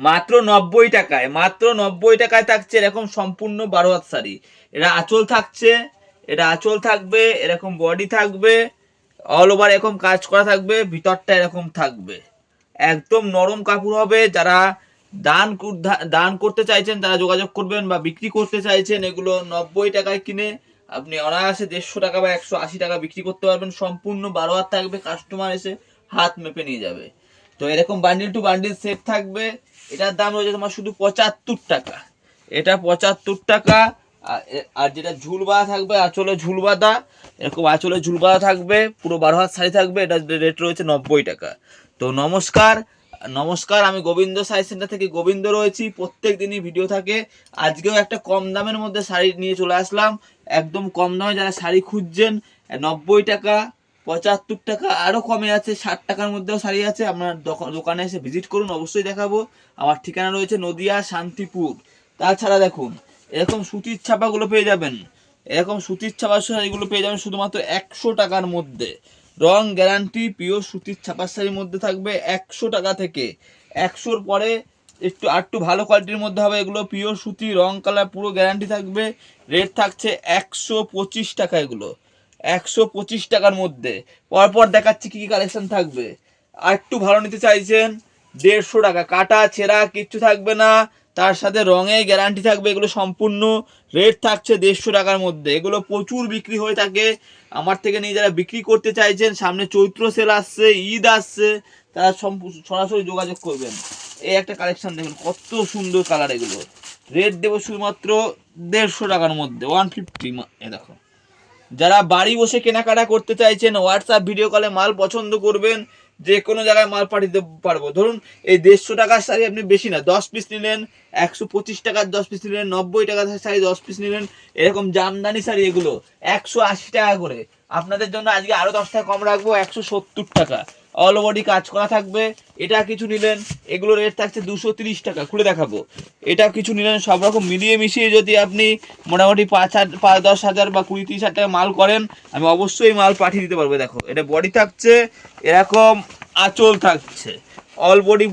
মাত্র নব্বই টাকায়, মাত্র নব্বই টাকায় থাকছে এরকম সম্পূর্ণ বারো হাত শাড়ি। এটা আঁচল থাকছে এটা আঁচল থাকবে, এরকম বডি থাকবে অল ওভার এরকম কাজ করা থাকবে, ভিতরটা এরকম থাকবে। একদম নরম কাপড় হবে, যারা দান দান করতে চাইছেন, তারা যোগাযোগ করবেন বা বিক্রি করতে চাইছেন, এগুলো নব্বই টাকায় কিনে আপনি অনায়াসে দেড়শো টাকা বা একশো আশি টাকা বিক্রি করতে পারবেন। সম্পূর্ণ বারো হাত থাকবে কাস্টমার এসে হাত মেপে নিয়ে যাবে। তো এরকম বান্ডিল টু বান্ডিল সেট থাকবে, এটার দাম রয়েছে তোমার শুধু পঁচাত্তর টাকা। এটা পঁচাত্তর টাকা, আর যেটা ঝুল বাঁধা থাকবে, আঁচলে ঝুল বাঁধা এরকম আঁচলে ঝুল বাঁধা থাকবে, পুরো বারো হাত শাড়ি থাকবে, এটা রেট রয়েছে নব্বই টাকা। তো নমস্কার নমস্কার, আমি গোবিন্দ সাই সেন্টার থেকে গোবিন্দ রয়েছি, প্রত্যেক দিনই ভিডিও থাকে। আজকেও একটা কম দামের মধ্যে শাড়ি নিয়ে চলে আসলাম। একদম কম দামে যারা শাড়ি খুঁজছেন, নব্বই টাকা পঁচাত্তর টাকা আরও কমে আছে, ষাট টাকার মধ্যেও শাড়ি আছে। আপনার দোকা- দোকানে এসে ভিজিট করুন, অবশ্যই দেখাবো। আমার ঠিকানা রয়েছে নদিয়া, শান্তিপুর। তাছাড়া দেখুন, এরকম সুতির ছাপাগুলো পেয়ে যাবেন। এরকম সুতির ছাপার শাড়িগুলো পেয়ে যাবেন শুধুমাত্র একশো টাকার মধ্যে। রং গ্যারান্টি পিওর সুতির ছাপার শাড়ির মধ্যে থাকবে একশো টাকা থেকে। একশোর পরে একটু আর একটু ভালো কোয়ালিটির মধ্যে হবে এগুলো। পিওর সুতি, রং কালার পুরো গ্যারান্টি থাকবে। রেট থাকছে একশো পঁচিশ টাকা এগুলো। একশো পঁচিশ টাকার মধ্যে। পরপর দেখাচ্ছি কি কি কালেকশন থাকবে। আর একটু ভালো নিতে চাইছেন, দেড়শো টাকা। কাটা, ছেঁড়া, কিচ্ছু থাকবে না। তার সাথে রঙে গ্যারান্টি থাকবে, এগুলো সম্পূর্ণ। রেট থাকছে দেড়শো টাকার মধ্যে। এগুলো প্রচুর বিক্রি হয়ে থাকে। আমার থেকে নিয়ে যারা বিক্রি করতে চাইছেন, সামনে চৈত্র সেল আসছে, ঈদ আসছে, তারা সরাসরি যোগাযোগ করবেন। এই একটা কালেকশন দেখুন, কত সুন্দর কালার এগুলো। রেট দেবো শুধুমাত্র দেড়শো টাকার মধ্যে ওয়ান ফিফটি এ দেখো। যারা বাড়ি বসে কেনাকাটা করতে চাইছেন হোয়াটসঅ্যাপ ভিডিও কলে মাল পছন্দ করবেন, যে কোনো জায়গায় মাল পাঠিয়ে দিতে পারব। ধরুন, এই দেড়শো টাকার শাড়ি আপনি বেশি না, দশ পিস নিলেন, একশো পঁচিশ টাকার দশ পিস নিলেন, নব্বই টাকার শাড়ি দশ পিস নিলেন, এরকম জামদানি শাড়ি এগুলো, একশো আশি টাকা করে। আপনাদের জন্য আজকে আরও দশ টাকা কম রাখব, একশো সত্তর টাকা। অল বডি কাজ করা থাকবে, এটা কিছু নিলেন, এগুলো রেট থাকছে দুশো তিরিশ টাকা, খুলে দেখাবো। এটা কিছু নিলেন, সব রকম মিলিয়ে মিশিয়ে যদি আপনি মোটামুটি পাঁচ হাজার পাঁচ, দশ হাজার বা কুড়ি তিরিশ হাজার টাকা মাল করেন, আমি অবশ্যই মাল পাঠিয়ে দিতে পারব, দেখো। এটা বডি থাকছে, এরকম আঁচল থাকছে। অল বডি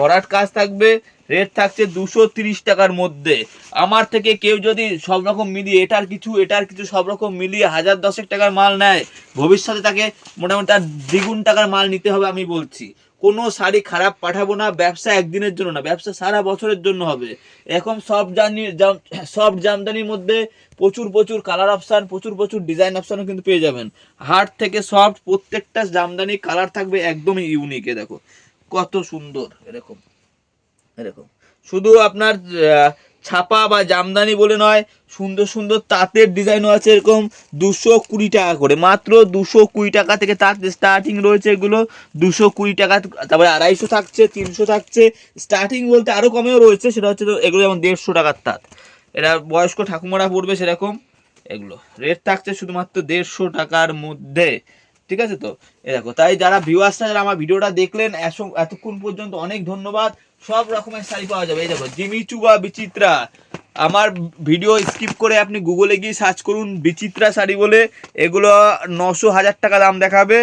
ভরাট কাজ থাকবে রেট থাকছে দুশো তিরিশ টাকার মধ্যে। আমার থেকে কেউ যদি সব রকম মিলিয়ে, এটার কিছু এটার কিছু সব রকম মিলিয়ে হাজার দশেক টাকার মাল নেয়, ভবিষ্যতে তাকে মোটামুটি তার দ্বিগুণ টাকার মাল নিতে হবে আমি বলছি। কোনো শাড়ি খারাপ পাঠাবো না, ব্যবসা একদিনের জন্য না, ব্যবসা সারা বছরের জন্য হবে। এখন সব জানি সব জামদানির মধ্যে প্রচুর প্রচুর কালার অপশান প্রচুর প্রচুর ডিজাইন অপশানও কিন্তু পেয়ে যাবেন। হার্ড থেকে সফট প্রত্যেকটা জামদানি কালার থাকবে একদমই ইউনিক দেখো। কত সুন্দর, এরকম। এরকম শুধু আপনার ছাপা বা জামদানি বলে নয়, সুন্দর সুন্দর তাঁতের ডিজাইনও আছে এরকম দুশো কুড়ি টাকা করে। মাত্র দুশো কুড়ি টাকা থেকে তাঁত স্টার্টিং রয়েছে এগুলো। দুশো কুড়ি টাকা, তারপরে আড়াইশো থাকছে, তিনশো থাকছে। স্টার্টিং বলতে আরও কমেও রয়েছে, সেটা হচ্ছে এগুলো যেমন দেড়শো টাকার তাঁত। এটা বয়স্ক ঠাকুমারা পড়বে সেরকম এগুলো। রেট থাকছে শুধুমাত্র দেড়শো টাকার মধ্যে। ঠিক আছে তো? এ দেখো, তাই যারা ভিউয়ার্সরা যারা আমার ভিডিওটা দেখলেন এতক্ষণ পর্যন্ত অনেক ধন্যবাদ। সব রকমের শাড়ি পাওয়া যাবে। এই দেখো, জিমি বা বিচিত্রা। আমার ভিডিও স্কিপ করে আপনি গুগলে গিয়ে সার্চ করুন, বিচিত্রা শাড়ি বলে। এগুলো নশো হাজার টাকা দাম দেখাবে।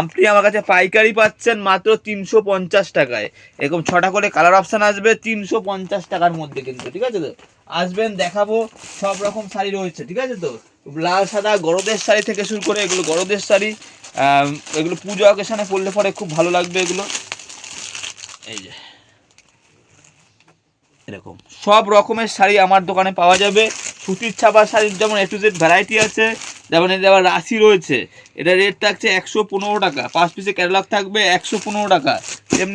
আপনি আমার কাছে পাইকারি পাচ্ছেন মাত্র তিনশো পঞ্চাশ টাকায়। এরকম ছটা করে কালার অপশান আসবে, তিনশো পঞ্চাশ টাকার মধ্যে কিন্তু, ঠিক আছে তো? আসবেন, দেখাবো, সব রকম শাড়ি রয়েছে, ঠিক আছে তো? লাল, সাদা, গরদের শাড়ি থেকে শুরু করে এগুলো গরদের শাড়ি। এগুলো পুজো অকেশানে পরলে পরে খুব ভালো লাগবে এগুলো। এই যে। এরকম। সব রকমের শাড়ি আমার দোকানে পাওয়া যাবে। সুতির ছাপা শাড়ির যেমন এ টু জেড ভ্যারাইটি আছে, যেমন এর আবার রাশি রয়েছে। এটা রেট থাকছে একশো পনেরো টাকা। পাঁচ পিসের ক্যাটালগ থাকবে একশো পনেরো টাকা।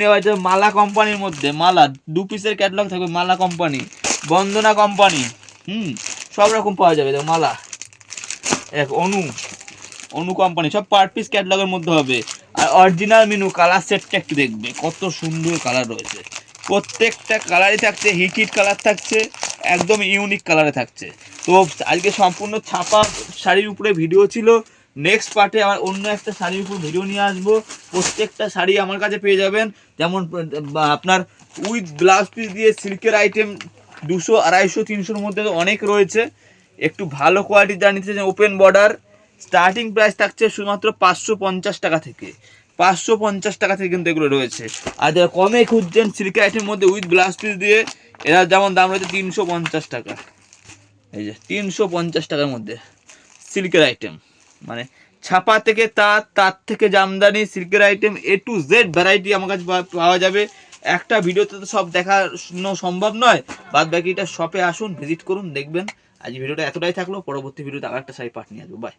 আবার যে মালা কোম্পানির মধ্যে, মালা, দু পিসের ক্যাটালগ থাকবে মালা কোম্পানি বন্দনা কোম্পানি হুম, সব রকম পাওয়া যাবে। দেখো মালা, এক অনু অনু কোম্পানি সব পার পিস ক্যাটালগের মধ্যে হবে। আর অরিজিনাল মেনু কালার সেটটা একটু দেখবে, কত সুন্দর কালার রয়েছে। প্রত্যেকটা কালারই থাকছে হিট হিট কালার থাকছে, একদম ইউনিক কালারে থাকছে। তো আজকে সম্পূর্ণ ছাপা শাড়ির উপরে ভিডিও ছিল। নেক্সট পার্টে আবার অন্য একটা শাড়ির উপর ভিডিও নিয়ে আসব। প্রত্যেকটা শাড়ি আমার কাছে পেয়ে যাবেন। যেমন আপনার উইথ ব্লাউজ পিস দিয়ে সিল্কের আইটেম দুশো, আড়াইশো, তিনশোর মধ্যে অনেক রয়েছে। একটু ভালো কোয়ালিটি যা নিতে ওপেন বর্ডার স্টার্টিং প্রাইস থাকছে শুধুমাত্র পাঁচশো পঞ্চাশ টাকা থেকে। পাঁচশো পঞ্চাশ টাকা থেকে কিন্তু এগুলো রয়েছে। আর যারা কমে খুঁজছেন সিল্কের আইটেমের মধ্যে উইথ ব্লাউজ পিস দিয়ে, এরা যেমন দাম রয়েছে তিনশো পঞ্চাশ টাকা। এই যে, তিনশো পঞ্চাশ টাকার মধ্যে সিল্কের আইটেম মানে ছাপা থেকে তার তার থেকে জামদানি সিল্কের item A to Z variety আমার কাছে পাওয়া যাবে। একটা ভিডিওতে তো সব দেখানো সম্ভব নয়। বাদ বাকিটা শপে আসুন ভিজিট করুন, দেখবেন। আজ ভিডিওটা এতটাই থাকল। পরবর্তী ভিডিওতে আর একটা শাড়ি পাঠ নিয়ে আসব। বাই